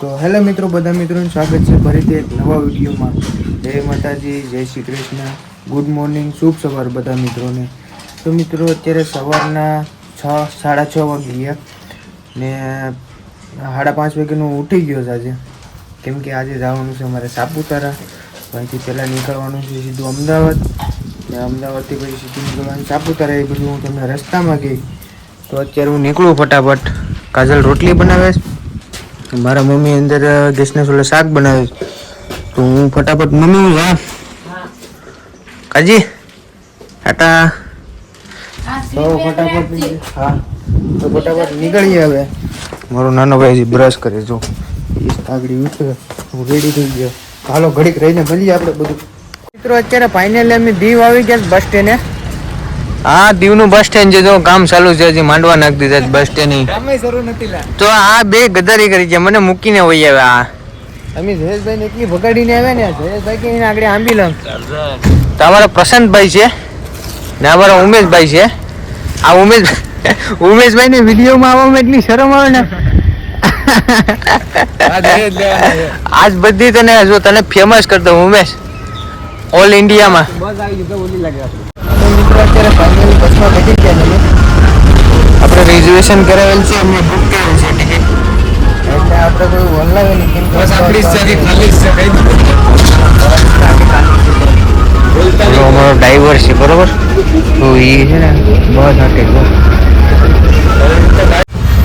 તો હેલો મિત્રો, બધા મિત્રોનું સ્વાગત છે ફરીથી એક નવા વિડીયોમાં. જય માતાજી, જય શ્રી કૃષ્ણ. ગુડ મોર્નિંગ શુભ સવાર બધા મિત્રોને. તો મિત્રો, અત્યારે સવારના છ, સાડા છ વાગ્યા ગયા ને સાડા પાંચ વાગ્યાનું ઉઠી ગયો છે આજે. કેમ કે આજે જવાનું છે અમારે સાપુતારા. અહીંથી પહેલાં નીકળવાનું છે સીધું અમદાવાદ. ને અમદાવાદથી પછી સીધું નીકળવાનું સાપુતારા. એ બધું હું તમને રસ્તામાં ગઈ તો અત્યારે હું નીકળું ફટાફટ. કાજલ રોટલી બનાવે છે. મારા મમ્મી અંદર ગેસના સોલે શાક બનાવે તો હું ફટાફટ મમ્મી હું જા કાજી ટાટા. તો ફટાફટ હા તો ફટાફટ નીકળીએ હવે. મારો નાનો ભાઈ બ્રશ કરે જો. એ આગળ ઉઠે. હું રેડી થઈ ગયો. હાલો ઘડીક રહીને મળીએ આપણે બધું. મિત્રો અત્યારે ફાઇનલી અમે દીવ આવી ગયા બસ સ્ટેન્ડે હા દીવનું બસ સ્ટેન્ડ છે જો કામ ચાલુ છે હજી માંડવા નાખી દીધા છે બસ સ્ટેન્ડ તો આ બે ગદારી કરી છે મને મૂકીને વહી આવ્યા આ. અમે જયેશભાઈ એટલી ભગાડીને આવ્યા ને જયેશભાઈ કે આગળ આંબી લઉં તો અમારા પ્રશાંતભાઈ છે ને અમારા ઉમેશભાઈ છે. આ ઉમેશ ઉમેશભાઈ ને વિડીયોમાં આવવામાં એટલી શરમ આવે ને. આજ બધી તને જો તને ફેમસ કરતો ઉમેશ. ઓલ ઇન્ડિયામાં તો મિત્રો અત્યારે ફાઇનલ બસમાં બેઠી ગયા અમે આપણે રિઝર્વેશન કરાવેલ છે અમે બુક કરેલ છે ટિકિટ એટલે આપણે કોઈ ઓનલાઈન નહીં કેમ કે પેલો અમારો ડ્રાઈવર છે બરોબર તો એ છે ને બસ હાટે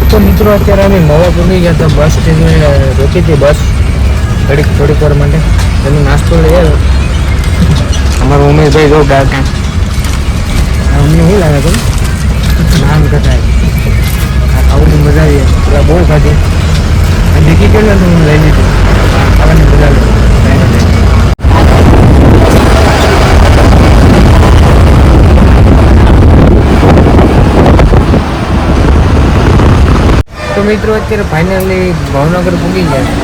તો મિત્રો અત્યારે અમે નવા પૂરી ગયા તો બસ સ્ટેશને રોકી હતી બસ ઘડીક થોડીક વાર માટે. એનો નાસ્તો લઈ આવ્યો. અમારો ઉમેશભાઈ જો ડાટા અમને શું લાગે તમે નામ કટાય આ ખાવાની મજા આવી પેલા બહુ ખાધી આ દીકી ગયેલો તો હું લઈ લીધું આ ખાવાની મજા આવી તો મિત્રો અત્યારે ફાઇનલી ભાવનગર પૂગી ગયા.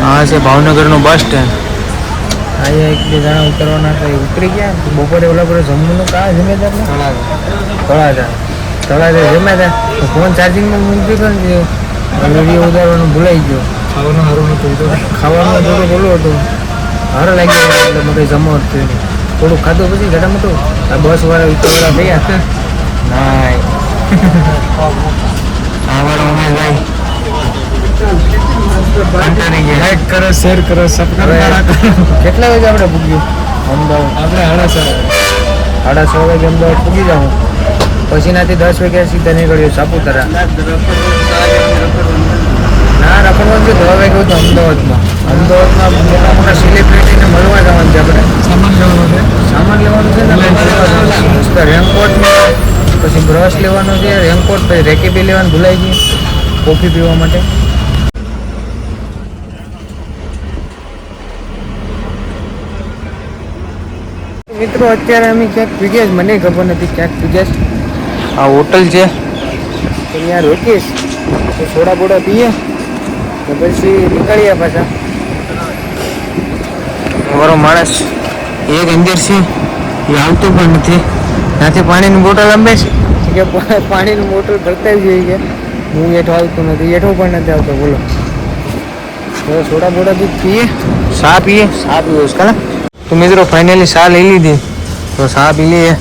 હા છે ભાવનગરનું બસ સ્ટેન્ડ અહીંયા એક બે જણા ઉતરવાના તો ઉતરી ગયા. બપોરે ઓલા પર જમવાનું કા જમેદાર ને તળાજા. તળાજા જમ્યા હતા. તો ફોન ચાર્જિંગમાં મૂકી દીધો ને વીડિયો ઉતારવાનું ભૂલાઈ ગયો. ખાવાનું સારું નહોતું ખાવાનું થોડું ઓલું હતું. હારો લાગી ગયો એટલે મને જમવા જમો થયું થોડુંક ખાધું પછી ઘણા મોટું? આ બસ વાળા ઉતરવાળા ગયા નાય. અમારો ઉમેશભાઈ કંટાળી ગયા લાઈક કરો શેર કરો સબસ્ક્રાઇબ કેટલા વાગે આપણે પૂગ્યું અમદાવાદ. આપણે સાડા છ વાગે. અમદાવાદ પૂગી જાઉં. પછી નાથી દસ વાગ્યા સીધા નીકળ્યો સાપુતારા. ના રખડવાનું છે દસ વાગે તો અમદાવાદમાં. અમદાવાદમાં મોટા મોટા સેલિબ્રિટીને મળવા જવાનું છે આપણે. સામાન લેવાનું છે? સામાન લેવાનું છે ને મસ્ત રેનકોટ પછી બ્રશ લેવાનો છે. રેનકોટ પછી રેકેબી લેવાનું ભૂલાઈ ગઈ કોફી પીવા માટે. મિત્રો અત્યારે અમે ક્યાંક પીગ્યા છે મને ખબર નથી ક્યાંક પીગ્યા છે. આ હોટલ છે. ત્યાં રોકીશ તો સોડા બોડા પીએ તો પછી નીકળીએ પાછા. અમારો માણસ એક અંદર છે એ આવતો પણ નથી. ત્યાંથી પાણીની બોટલ અંબે છે. કે પાણીની બોટલ ભરતા જ જઈએ કે. હું એઠો આવતો નથી એઠો પણ નથી આવતો બોલો. સોડા બોડા દૂધ પીએ. સા પીએ. સા પીવો છે તો મિત્રો ફાઇનલી ચા લઈ લીધી. તો ચા પી લઈએ.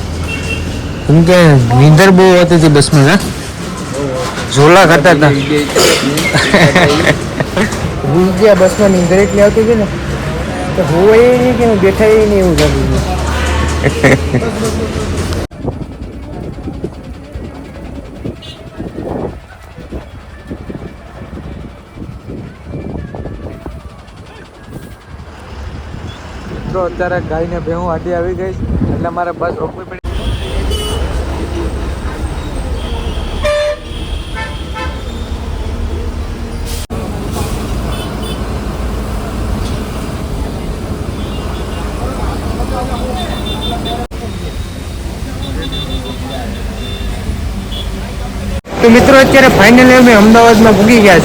કેમ કે નીંદર બહુ હતી હતી બસમાં હા? ઝોલા કરતા હતા ગયા બસમાં નીંદર એટલી આવતી હતી ને, તો હોય નહીં કે હું બેઠા નહીં એવું થતું તો અત્યારે ગાયને ભેહું આડી આવી ગઈ એટલે મારે બસ રોકવી પડી. મિત્રો, અત્યારે ફાઇનલી અમે અમદાવાદમાં ભૂગી ગયા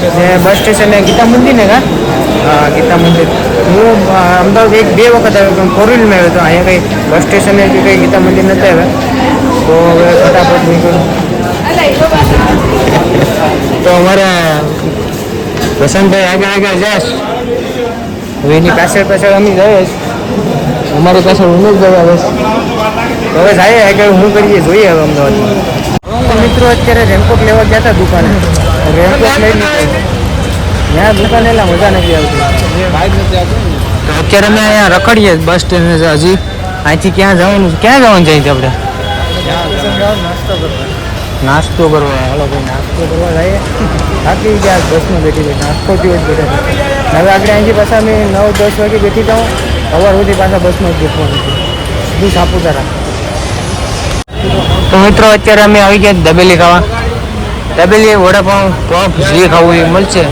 છે બસ સ્ટેશને ગીતા મંદિર ને કા? હા, ગીતા મંદિર. હું અમદાવાદ એક બે વખત આવ્યો, પણ ફોર વ્હીલમાં આવ્યો હતો. અહીંયા કંઈ બસ સ્ટેશને કે કંઈ ગીતા મંદિર નથી આવ્યા. તો હવે ફટાફટ નીકળું. તો અમારે વસંતભાઈ આગળ આગળ જાશ હવે એની પાછળ પાછળ અમે જઈએ. અમારી પાછળ ઉમેશ જવા બસ. હવે જાય આગળ, હું કરીએ, જોઈએ હવે અમદાવાદમાં. મિત્રો અત્યારે રેનકોટ લેવા ગયા હતા દુકાને. રેનકોટ લઈ લીધો. ત્યાં દુકાને એટલા મજા નથી આવતી. તો અત્યારે અમે અહીંયા રખડીએ બસ સ્ટેન્ડ હજી. અહીંથી ક્યાં જવાનું ક્યાં જવાનું જાય આપણે? નાસ્તો કરવા. નાસ્તો કરવા. હાલો ભાઈ નાસ્તો કરવા જઈએ. થાકી ગયા બસમાં બેઠી ગઈ નાસ્તો જ બેઠા હતા. હવે આગળ અહીંથી પાછા અમે નવ દસ વાગે બેઠી જાઉં. સવાર સુધી પાછા બસમાં જ બેઠવાનું છે. સીધું સાપુતારા. તો મિત્રો, અત્યારે અમે આવી ગયા દબેલી ખાવા. દબેલી વડાપાઉં પફ જે ખાવું એ મળશે.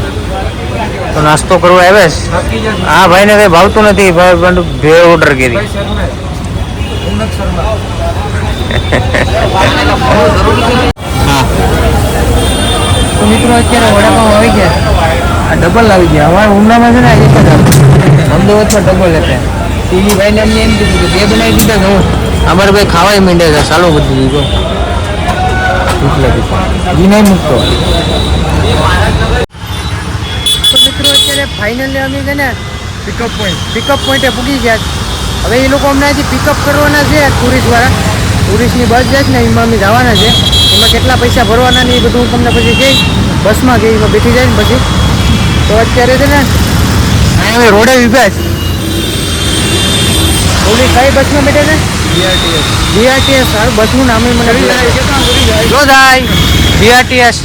તો નાસ્તો કરવા આવે આ ભાઈને કંઈ ભાવતું નથી, ભાઈ પણ બે ઓર્ડર કરી. હા. તો મિત્રો, અત્યારે વડાપાઉં આવી ગયા. આ ડબલ આવી ગયા. અમારા ઉમરામાં છે ને એક જ અમદાવાદમાં ડબલ હતા. ટીવી ભાઈને અમને એમ કીધું કે બે બનાવી દીધા હું અમારે ભાઈ ખાવાય મીંડે છે. સાલો બધું બીજો ભૂખ લાગી. ઈ નહીં મૂકતો. તો મિત્રો અત્યારે ફાઇનલી અમે છે ને પિકઅપ પોઈન્ટ પિકઅપ પોઈન્ટે પૂગી ગયા હવે એ લોકો અમને હજી પિકઅપ કરવાના છે ટુરિસ્ટ દ્વારા ટુરિસ્ટની બસ જાય છે ને એમાં અમે જવાના છે. એમાં કેટલા પૈસા ભરવાના ને એ બધું હું તમને પછી કહીશ. બસમાં ગઈ એમાં બેઠી જાય ને પછી. તો અત્યારે છે ને અહીંયા રોડે ઊભા છે. પોલીસ કઈ બસમાં બેઠે છે? બીઆરટીએસ સારું બસનું નામ મને. જો થાય બીઆરટીએસ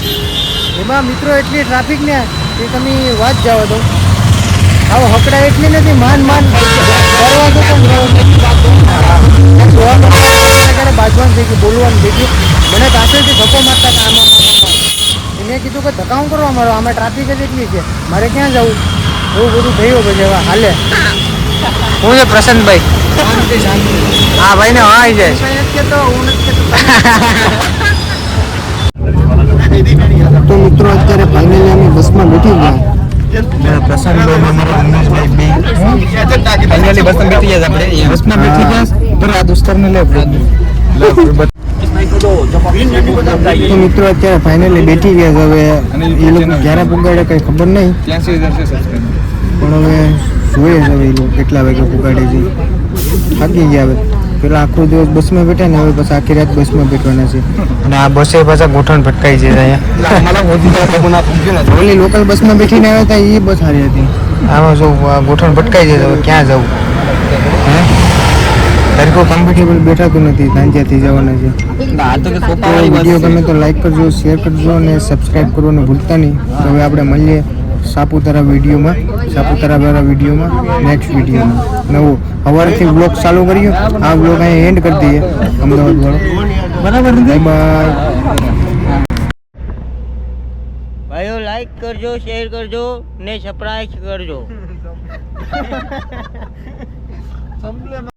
એમાં મિત્રો એટલી ટ્રાફિક ને કે તમે વાત જાઓ તો. આવો હકડા એટલી નથી માન માન. કરવા દો પણ. ત્યારે બાજવાનું થઈ ગયું બોલવાનું થઈ ગયું મને પાછળથી ધક્કો મારતા હતા આમાં. મેં કીધું કે ધક્કાઉં કરવા મારો આમાં ટ્રાફિક જ એટલી છે. મારે ક્યાં જવું? એવું બધું થયું પછી હવે હાલે. હું છે પ્રશાંતભાઈ? હા ભાઈ ને હા આવી જાય તો મિત્રો અત્યારે ફાઇનલી અમે બસમાં બેઠી ગયા. બેઠી જાય આપણે. બસમાં બેઠી ગયા પર આ દોસ્તારને લે તો મિત્રો અત્યારે ફાઇનલી બેઠી ગયા છે. હવે એ લોકો ક્યારે પુગાડે કઈ ખબર નહીં. પણ હવે જોઈએ છે હવે એ લોકો કેટલા વાગે પુગાડે છે. થાકી ગયા હવે. પેલા આખો દિવસ બસમાં બેઠા ને હવે બસ આખી રાત બસમાં બેઠવાના છે. અને આ બસે પાછા ગોઠણ ભટકાઈ છે અહીંયા. ઓલી લોકલ બસમાં બેઠીને આવ્યા હતા એ બસ સારી હતી. આમાં જો ગોઠણ ભટકાઈ છે હવે ક્યાં જવું? હે? તારે કોઈ કમ્ફર્ટેબલ બેઠાતું નથી તાંજ્યાથી જવાના છે. તો વીડિયો ગમે તો લાઈક કરજો શેર કરજો અને સબસ્ક્રાઈબ કરવાનું ભૂલતા નહીં. તો હવે આપણે મળીએ સાપુતારા વિડીયોમાં સાપુતારા વાળા વિડીયોમાં નેક્સ્ટ વિડીયોમાં નવો સવારથી બ્લોગ ચાલુ કર્યો આ બ્લોગ અહીં એન્ડ કરી દઈએ. અમદાવાદ વાળો. બરાબર ભાઈઓ લાઈક કરજો શેર કરજો ને સપ્રાઈઝ કરજો.